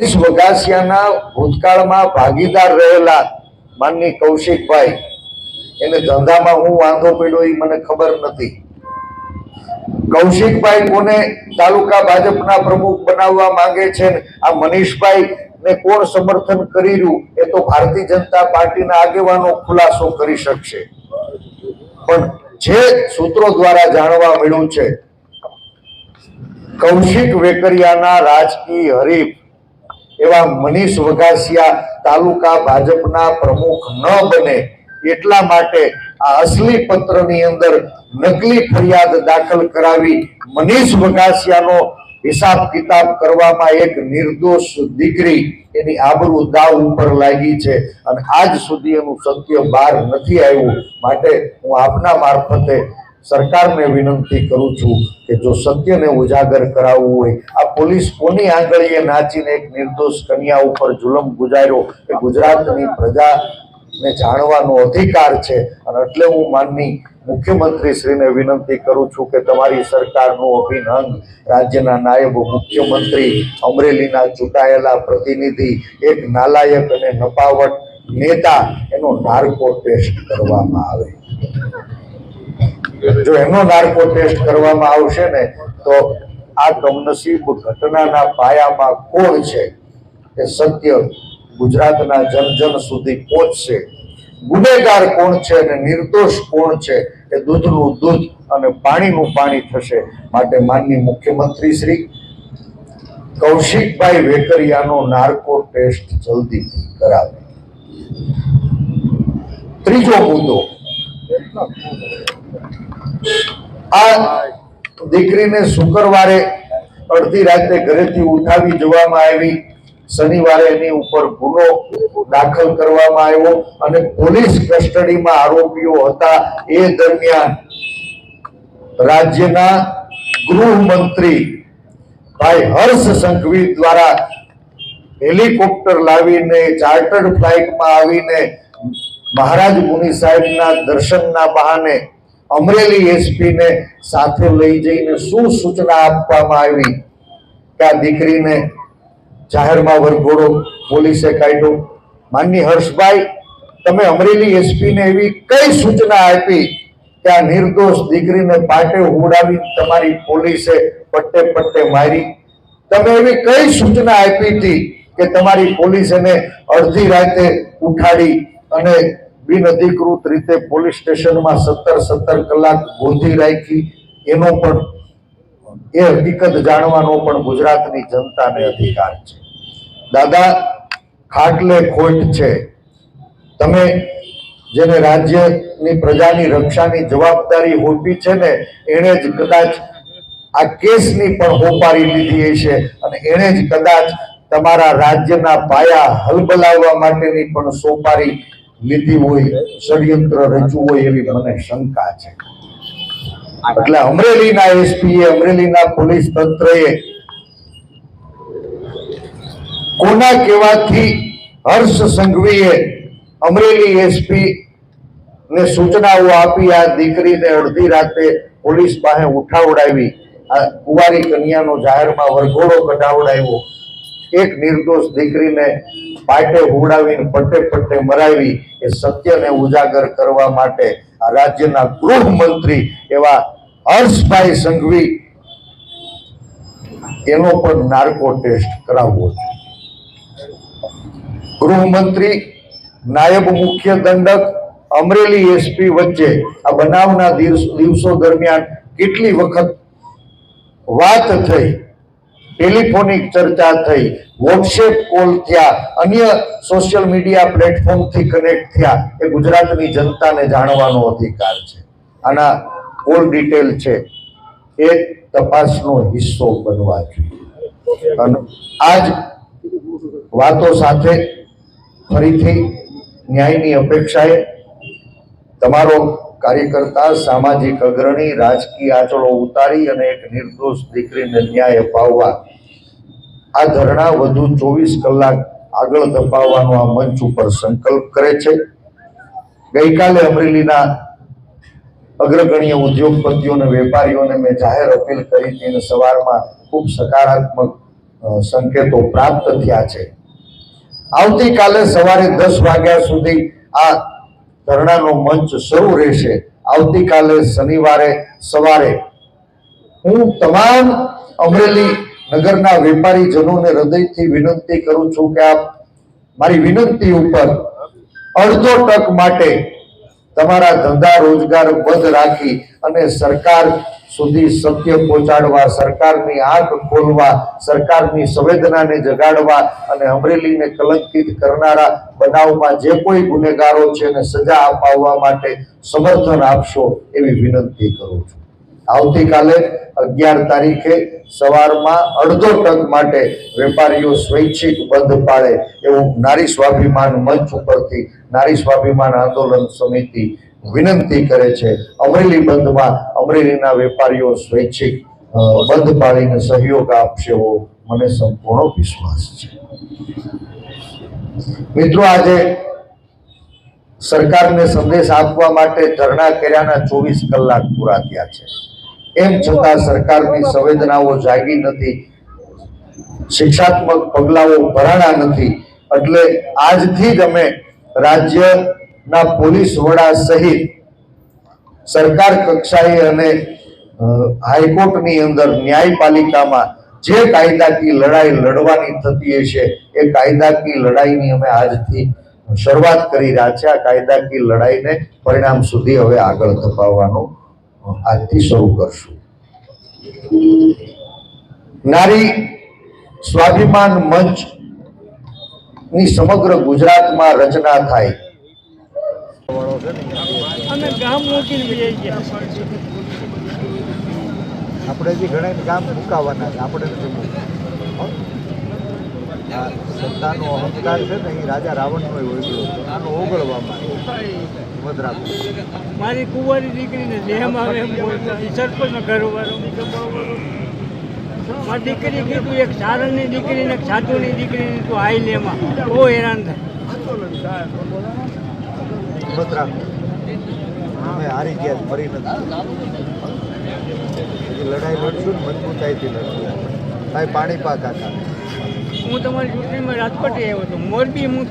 મનીષ વઘાસિયાના ભૂતકાળમાં ભાગીદાર રહેલા માનની કૌશિકભાઈ, એને ધંધામાં હું વાંધો પડ્યો એ મને ખબર નથી. કૌશિકભાઈ કોને તાલુકા ભાજપના પ્રમુખ બનાવવા માંગે છે આ મનીષભાઈ ને કોણ સમર્થન કરી રહ્યું એ તો ભારતીય જનતા પાર્ટીના આગેવાનો ખુલાસો કરી શકશે. પણ જે સૂત્રો દ્વારા જાણવા મળ્યું છે, કૌશિક વેકરિયાના રાજકીય હરીફ એવા મનીષ વઘાસિયા તાલુકા ભાજપના પ્રમુખ ન બને એટલા માટે આ અસલી પત્રની અંદર નકલી ફરિયાદ દાખલ કરાવી મનીષ વઘાસિયાનો હિસાબ કિતાબ કરવામાં એક નિર્દોષ દીકરી એની આબરૂ દાવ ઉપર લાગી છે અને આજ સુધી એનું સત્ય બહાર નથી આવ્યું. માટે હું આપના મારફતે સરકારને વિનંતી કરું છું કે જો સત્યને ઉજાગર કરાવવું હોય, આ પોલીસ કોની આંગળીએ નાચીને એક નિર્દોષ કન્યા ઉપર જુલમ ગુજાર્યો એ ગુજરાતની પ્રજાને જાણવાનો અધિકાર છે? અને એટલે હું માનની મુખ્યમંત્રી શ્રીને વિનંતી કરું છું કે તમારી સરકારનું અભિનંદ રાજ્યના નાયબ મુખ્યમંત્રી, અમરેલીના ચૂંટાયેલા પ્રતિનિધિ, એક નાલાયક અને નપાવટ નેતા, એનો નાર્કો ટેસ્ટ કરવામાં આવે. જો એનો નાર્કો ટેસ્ટ કરવામાં આવશે ને, તો આ કમનસીબ ઘટનાના પાયામાં કોણ છે એ સત્ય ગુજરાતના જન જન સુધી પહોંચશે. ગુનેગાર કોણ છે અને નિર્દોષ કોણ છે એ દૂધનું દૂધ અને પાણીનું પાણી થશે માટે માનની મુખ્યમંત્રી શ્રી કૌશિકભાઈ વેકરિયાનો નાર્કો ટેસ્ટ જલ્દી કરાવે. ત્રીજો મુદ્દો. આ દીકરીને શુક્રવારે અડધી રાતે ઘરેથી ઉઠાવી જવામાં આવી. શનિવારે એની ઉપર ગુનો દાખલ કરવામાં આવ્યો અને પોલીસ કસ્ટડીમાં આરોપીઓ હતા. એ દરમિયાન રાજ્યના ગૃહમંત્રી ભાઈ હર્ષ સંઘવી દ્વારા હેલિકોપ્ટર લાવીને ચાર્ટર્ડ ફ્લાઇટમાં આવીને મહારાજ મુનિ સાહેબના દર્શનના બહાને અમરેલી એસપીને સાથે લઈ જઈને શું સૂચના આપવામાં આવી કે આ દીકરીને જાહેરમાં વરઘોડો પોલીસે કાઢ્યો? માનની હર્ષભાઈ, તમે અમરેલી એસપીને એવી કઈ સૂચના આપી કે આ નિર્દોષ દીકરીને પાટે ઉડાવી તમારી પોલીસે પટ્ટે પટ્ટે મારી? તમે એવી કઈ સૂચના આપી હતી કે તમારી પોલીસ એને અડધી રાતે ઉઠાડી અને બિન અધિકૃત રીતે પોલીસ સ્ટેશનમાં સત્તર સત્તર કલાક ગોંધી રાખી. એનો પણ, એ હકીકત જાણવાનો પણ ગુજરાતની જનતાને અધિકાર છે. દાદા, ખાટલે ખોટ છે. તમે જેને રાજ્યની પ્રજાની રક્ષાની જવાબદારી હોપી છે ને, એણે જ કદાચ આ કેસની પણ હોપારી લીધી હશે અને એણે જ કદાચ તમારા રાજ્યના પાયા હલબલાવવા માટેની પણ સોપારી લીધી હોય, ષડયંત્ર રચવું હોય એવી મને શંકા છે. એટલે અમરેલીના એસપી અમરેલીના પોલીસ તંત્રએ કોના કહેવાથી હર્ષ સંઘવીએ અમરેલી એસપી ને સૂચનાઓ આપી, આ દીકરીને અડધી રાતે પોલીસ પાસે ઉઠાવડાવી, આ કુંવારી કન્યાનો જાહેરમાં વરઘોડો કઢાવડાવ્યો. એક નિર્દોષ દીકરીને પાટે હુવડાવીને પટ્ટે પટ્ટે મરાવી, એ સત્યને ઉજાગર કરવા માટે આ રાજ્યના ગૃહમંત્રી એવા હર્ષભાઈ સંઘવી, એનો પણ નાર્કો ટેસ્ટ કરાવવો ગૃહમંત્રી, નાયબ મુખ્ય દંડક, અમરેલી એસપી વચ્ચે આ બનાવના દિવસો દરમિયાન કેટલી વખત વાત થઈ? ટેલિફોનિક ચર્ચા થઈ, વોટ્સએપ કોલ થયા, અન્ય સોશિયલ મીડિયા પ્લેટફોર્મથી કનેક્ટ થયા, એ ગુજરાતની જનતાને જાણવાનો અધિકાર છે. આના કોલ ડિટેલ છે. એ તપાસનો હિસ્સો બનવા જોઈએ. અને આજ વાતો સાથે ફરીથી ન્યાયની અપેક્ષાએ તમારો કાર્યકર્તા, સામાજિક અગ્રણી, રાજકીય આંચળો ઉતારી અને એક નિર્દોષ દીકરીને ન્યાય અપાવવા. આ ધરણા વધુ ચોવીસ કલાક આગળ ધપાવવાનો આ મંચ ઉપર સંકલ્પ કરે છે. ગઈકાલે અમરેલીના અગ્રગણ્ય ઉદ્યોગપતિઓ અને વેપારીઓને મેં જાહેર અપીલ કરી હતી અને સવારમાં ખૂબ સકારાત્મક સંકેતો પ્રાપ્ત થયા છે. આવતીકાલે સવારે દસ વાગ્યા સુધી આ ધરણાનો મંચ શરૂ રહેશે. આવતીકાલે શનિવારે સવારે હું તમામ અમરેલી નગરના વેપારીજનોને હૃદયથી વિનંતી કરું છું કે આપ મારી વિનંતી ઉપર અડધો ટક માટે તમારા ધંધા રોજગાર બંધ રાખી અને સરકાર સુધી સત્ય પહોંચાડવા, સરકારની આંખ ખોલવા, સરકારની સંવેદનાને જગાડવા અને અમરેલીને કલંકિત કરનારા બનાવમાં જે કોઈ ગુનેગારો છે એને સજા અપાવવા માટે સમર્થન આપશો એવી વિનંતી કરું છું. આવતીકાલે અગિયાર તારીખે સવારમાં અડધો ટક માટે વેપારીઓ સ્વૈચ્છિક બંધ પાડે એવું નારી સ્વાભિમાન મંચ ઉપરથી નારી સ્વાભિમાન આંદોલન સમિતિ વિનંતી કરે છે અમરેલી બંધમાં, અમરેલીના વેપારીઓ સ્વૈચ્છિક બંધ પાડીને સહયોગ આપશે એવો મને સંપૂર્ણ વિશ્વાસ છે. મિત્રો, આજે સરકારને સંદેશ આપવા માટે ધરણા કર્યાના ચોવીસ કલાક પૂરા થયા છે. એમ છતાં સરકારની સંવેદનાઓ જાગી નથી, શિક્ષાત્મક પગલાઓ ભરાણા નથી, એટલે આજથી જ અમે રાજ્યના પોલીસ વડા સહિત સરકાર કક્ષાએ અને હાઈકોર્ટની અંદર ન્યાયપાલિકામાં જે કાયદાકીય લડાઈ લડવાની થતી હશે એ કાયદાકીય લડાઈની અમે આજથી શરૂઆત કરી રહ્યા છે આ કાયદાકીય લડાઈને પરિણામ સુધી હવે આગળ ધપાવવાનું આજથી શરૂ કરશું. નારી સ્વાભિમાન મંચની સમગ્ર ગુજરાતમાં રચના થાય. અમે ગામ મૂકીને જઈએ આપણે હજી ઘણા ગામ મુકાવાના છે આપણે નથી મૂકવા. સત્તાનો અહંકાર છે ને એ રાજા રાવણનો ઓગળ્યો આનો ઓગળવામાં મારી કુંવારી દીકરીને જેમ આવે એમ બોલતા સરપંચનો ઘરવાળો. મારી દીકરી કીધું એક સારણની દીકરીને એક સાધુની દીકરીને તું આઈ લેમાં. બહુ હેરાન થાય. મત રાખો. અમે હારી ગયા ફરી નથી. લડાઈ લડશું ને મજબૂતાઈથી લડશું. ભાઈ પાણી પાક હતા હું તમારી ચૂંટણીમાં રાજકોટ આવ્યો હતો. મોરબી હું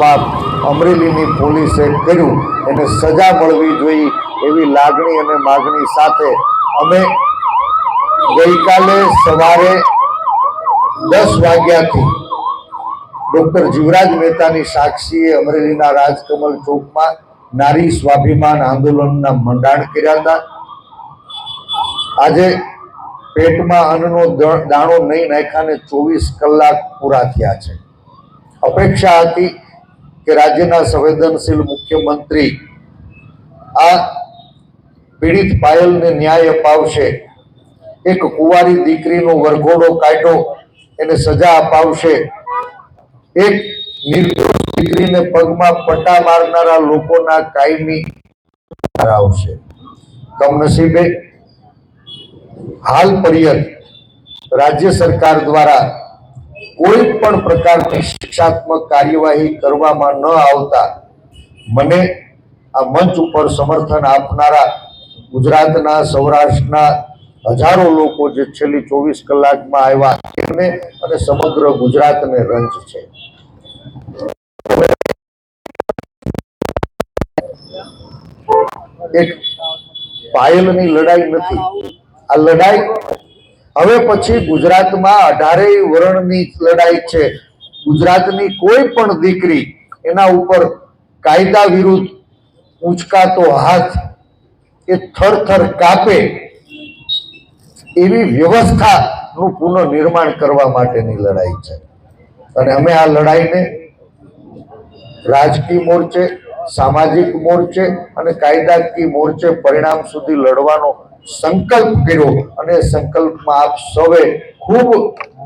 પાપ અમરેલીની પોલીસે કર્યું. એને સજા મળવી જોઈએ એવી લાગણી અને માગણી સાથે અમે ગઈકાલે સવારે દસ વાગ્યાથી ડોક્ટર જીવરાજ મહેતાની સાક્ષીએ અમરેલીના રાજકમલ ચોકમાં નારી સ્વાભિમાન આંદોલનના મંડાણ કર્યા હતા. આજે પેટમાં અન્નનો દાણો નહીં નાખ્યાને ચોવીસ કલાક પૂરા થયા છે. અપેક્ષા હતી કે રાજ્યના સંવેદનશીલ મુખ્યમંત્રી આ પીડિત પાયલને ન્યાય અપાવશે. એક કુંવારી દીકરીનો વરઘોડો કાઢો, એને સજા અપાવશે. એક નિર્દોષ દીકરીને પગમાં પટ્ટા મારનારા લોકોના કાયમી આવશે. કમનસીબે હાલ પર્યંત રાજ્ય સરકાર દ્વારા કોઈ પણ પ્રકારની શિક્ષાત્મક કાર્યવાહી કરવામાં ન આવતા મને આ મંચ ઉપર સમર્થન આપનારા ગુજરાતના, સૌરાષ્ટ્રના હજારો લોકો જે છેલ્લી ચોવીસ કલાકમાં આવ્યા એમને અને સમગ્ર ગુજરાતને રંજ છે. એક પાયલની લડાઈ નથી. આ લડાઈ હવે પછી ગુજરાતમાં અઢારેય વર્ણની લડાઈ છે. ગુજરાતની કોઈ પણ દીકરી એના ઉપર કાયદા વિરુદ્ધ ઉંચકાતો હાથ એ થરથર કાપે એવી વ્યવસ્થાનું પુનઃનિર્માણ કરવા માટેની લડાઈ છે. અને અમે આ લડાઈને રાજકીય મોરચે, સામાજિક મોરચે અને કાયદાકીય મોરચે પરિણામ સુધી લડવાનો સંકલ્પ કર્યો અને સંકલ્પમાં આપ સૌએ ખૂબ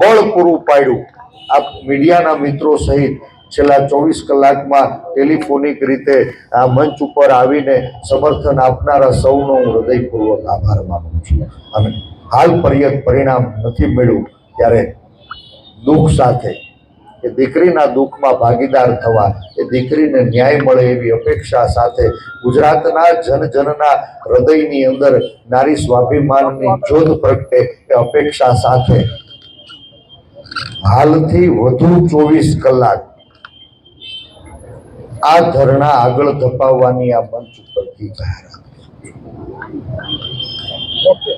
બળ પૂરું પાડ્યું. આપ મીડિયાના મિત્રો સહિત છેલ્લા ચોવીસ કલાકમાં ટેલિફોનિક રીતે આ મંચ ઉપર આવીને સમર્થન આપનારા સૌનો હું હૃદયપૂર્વક આભાર માનું છું. અને હાલ પર્યત પરિણામ નથી મળ્યું ત્યારે દુઃખ સાથે કે દીકરીના દુઃખમાં ભાગીદાર થવા, એ દીકરીને ન્યાય મળે એવી અપેક્ષા સાથે ગુજરાતના જનજનના હૃદયની અંદર નારી સ્વાભિમાનની જોધ પ્રગટે એ અપેક્ષા સાથે. હાલથી વધુ ચોવીસ કલાક આ ધરણા આગળ ધપાવવાની આ મંચ ઉપરથી જાહેરાત. ઓકે.